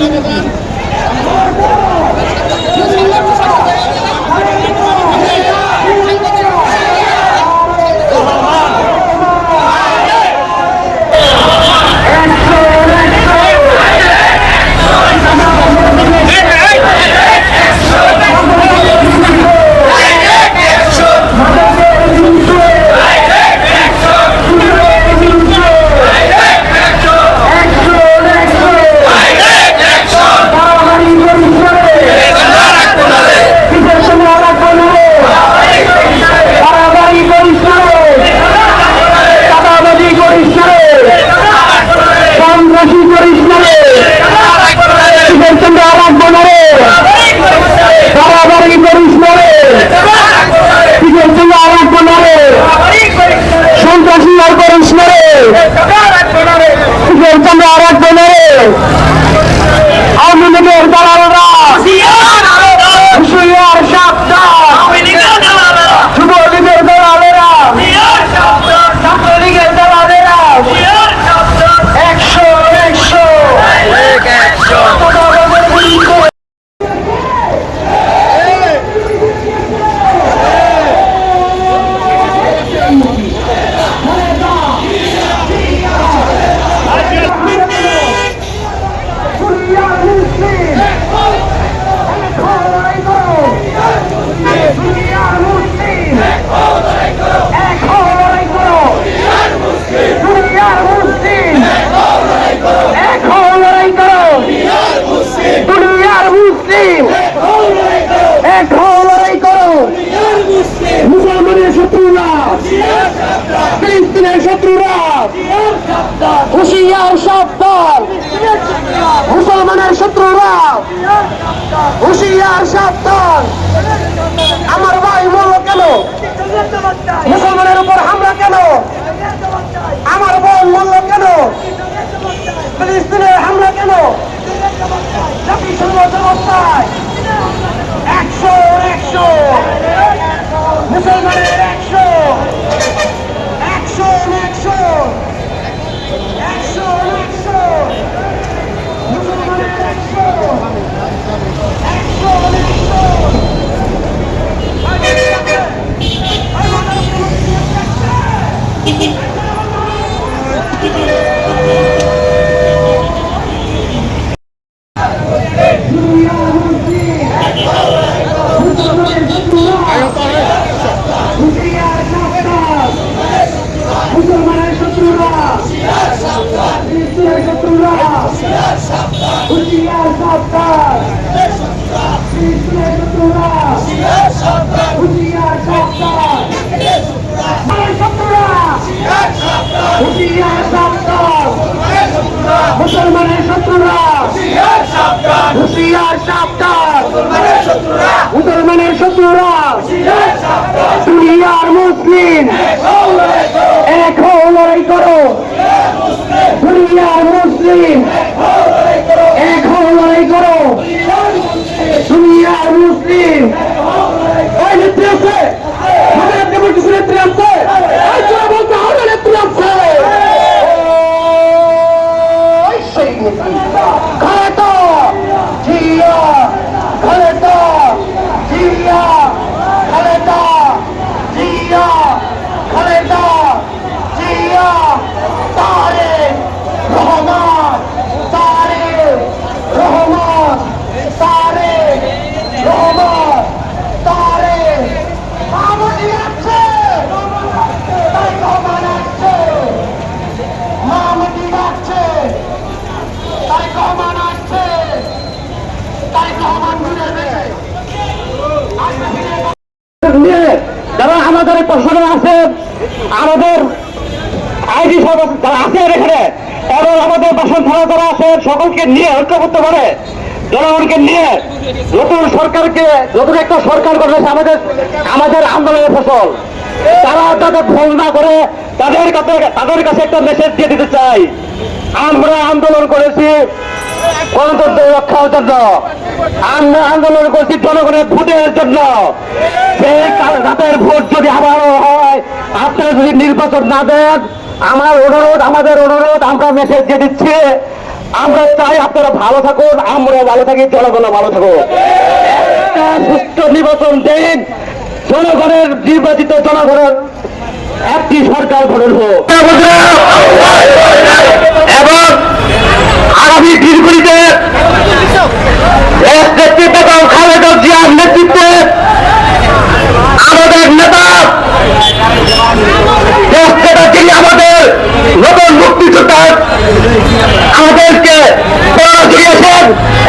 বাড়াবাড়ি 走开 ফিলিস্তিনের শত্রুরা। হুশিয়ার সাবধান মুসলমানের শত্রুরা। হুশিয়ার সাবধান আমার ভাই বলল কেন? মুসলমানের উপর হামলা কেন? আমার বোন বলল কেন? ফিলিস্তিনের হামলা কেন? একশো একশো। মুসলমানের একশো একশো একশো একশো একশো মুসলমানের একশো একশো একশো মুসলমানের শত্রুরা ফিলিস্তিনের শত্রুরা হুশিয়ার সাবধান ফিলিস্তিনের শত্রুরা হুশিয়ার সাবধান মুসলমানের শত্রুরা হুশিয়ার সাবধান মুসলমানের শত্রুরা দুনিয়ার মুসলিম এক লড়াই করো দুনিয়ার মুসলিম এক হও লড়াই করো দুনিয়ার মুসলিম ওই নেত্রী আছে আমাদের ডেমোক্রেসি নেত্রী আছে ওই তোরা বলতে হবে নেত্রী আছে ওই সেই নেত্রী খালেদা জিয়া খালেদা জিয়া খালেদা জিয়া খালেদা জিয়া তারেক রহমান তারেক রহমান তারেক রহমান তারেক মামুনি আছে তাই রহমান আছে মামুনি আছে তাই রহমান আছে তাই রহমান ঘুরে গেছে নিয়ে যারা আমাদের প্রশাসনে আছেন আমাদের আইডি সব যারা আছেন এখানে, এবং আমাদের বাসন থানা যারা আছেন, সকলকে নিয়ে ঐক্যবদ্ধ করে জনগণকে নিয়ে নতুন সরকারকে, নতুন একটা সরকার গঠন আমাদের আমাদের আন্দোলনের ফসল। তারা তাদের ভুল না করে, তাদের কাছে তাদের কাছে একটা মেসেজ দিয়ে দিতে চাই। আমরা আন্দোলন করেছি গণতন্ত্র রক্ষার জন্য, আমরা আন্দোলন করছি জনগণের ভোটের জন্য। সেই রাতের ভোট যদি আবারও হয়, আপনারা যদি নির্বাচন না দেন, আমার অনুরোধ, আমাদের অনুরোধ, আমরা মেসেজ দিয়ে দিচ্ছি। আমরা চাই আপনারা ভালো থাকুন আমরা ভালো থাকি জনগণ ভালো থাকুক। সুস্থ নির্বাচন দিন, জনগণের নির্বাচিত জনগণের একটি সরকার গঠন হোক এবং আগামী দিনগুলিতে দেশ নেত্রী বেগম খালেদা জিয়ার নেতৃত্বে আমাদের নেতা দেশ নেতা যিনি আমাদের নতুন মুক্তিযোদ্ধা আমাদেরকে প্রেরণা দিয়েছেন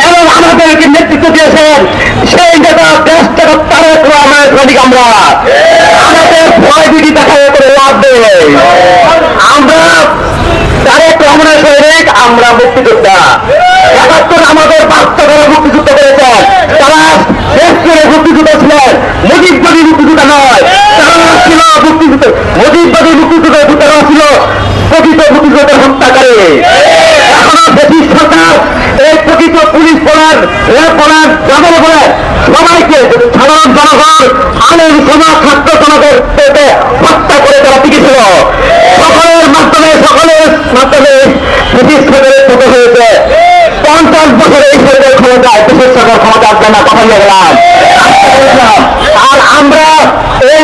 এবং আমাদেরকে নেতৃত্ব দিয়েছেন সেই নেতা দেশ থেকে তারেক রহমানের প্রতীক আমরা আমাদের ভয় বিধি দেখায় করে লাভ নেই আমরা তারেক রহমানের সৈনিক আমরা মুক্তিযোদ্ধা। একাত্তর আমাদের বাস্তবের মুক্তিযুদ্ধ করেছেন। তারা দেশ জুড়ে মুক্তিযুদ্ধ ছিলেন। মুজিববাদী মুক্তিযুদ্ধ নয়, তারা ছিল মুক্তিযুদ্ধ মুজিববাদী মুক্তিযুদ্ধ তারা ছিল প্রকৃত মুক্তিযুদ্ধের হত্যাকারী। এখনও ব্রিটিশ সরকার এই প্রকৃত পুলিশ বলার, রেল বলার জনগণ বলেন সবাইকে সাধারণ জনগণ আলের সমাজ ছাত্র পেটে হত্যা করে তারা টিকেছিল সকলের মাধ্যমে সকলের ব্রিটিশ সরকারের পতন হয়েছে। পঞ্চাশ বছরে এই সরকার ক্ষমতায় দেশের সরকার ক্ষমতা আসবে না আর আমরা এই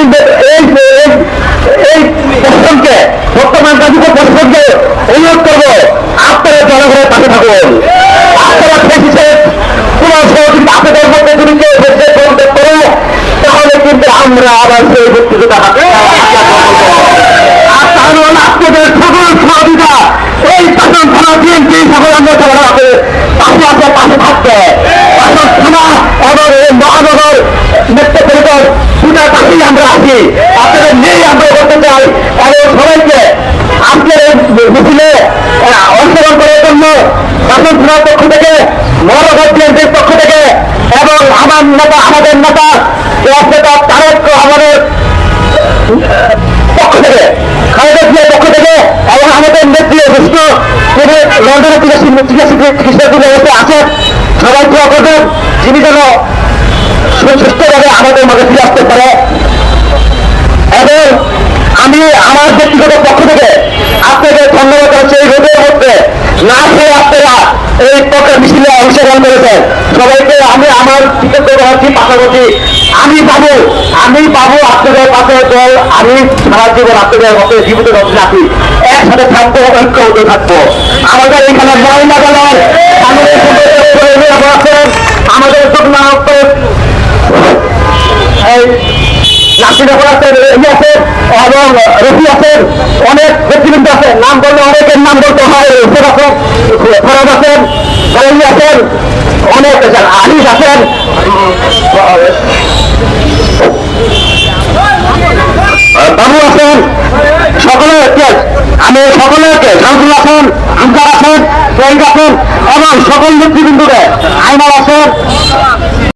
প্রশ্নকে বর্তমান রাজনীতি প্রশ্নকে অনুরোধ করব, আপনারা জনগণের পাশে থাকুন। আপনারা ফেসিছে কোন সহযোগিতা আপনাদের মধ্যে যদি কেউ করতে তাহলে কিন্তু আমরা আবার সেই মুক্তিযোদ্ধা হাতে আর তাহলে আপনাদের সকল সহযোগিতা এই শাসন থানা বিএনপি সকল আমরা সবার পাশে আছে, পাশে থাকবে। শাসন থানা এবং মহানগর মেট্রোপলিটন দুটার পাশেই আমরা আছি। আপনাদের নিয়েই আমরা করতে চাই। এবং সবাইকে আজকের মিছিলে অংশগ্রহণ করার জন্য শাসন থানার পক্ষ থেকে, মহানগর বিএনপির পক্ষ থেকে, এবং আমার নেতা, আমাদের নেতা তারেক আমাদের পক্ষ থেকে। খালেদা জিয়ার পক্ষ থেকে এবং আমাদের নেত্রী বিষ্ণু তিনি লন্ডনের চিকিৎসা আছেন সবাই দোয়া করবেন, যিনি যেন সুস্থভাবে আমাদের মাঝে ফিরে আসতে পারে। এবং আমি আমার ব্যক্তিগত পক্ষ থেকে আপনাদের ধন্যবাদ জানাচ্ছি এই রোদের মধ্যে। না খেয়ে আপনারা এই পক্ষে মিছিলে অংশগ্রহণ করেছেন। সবাইকে আমি আমার কৃতজ্ঞ হচ্ছি পাশাপাশি আমি পাবো আমি পাবো আপনাদের পাশে দল আমি সারা জীবন আপনাদের মধ্যে জীবিত রক্ষে রাখি একসাথে থাকব, ঐক্যবদ্ধ থাকব। আমাদের এখানে মহিলা দলের আমাদের আছেন অনেক নাম বললে অনেকের নাম বলতে হয় রফিক আছেন আছেন, অনেক আলিস আছেন বাবু আছেন সকলে আমি সকলেকে শামসুল আছেন আমার আছেন শহীদ আছেন এবং সকল নেতৃবৃন্দকে আইনাল আছেন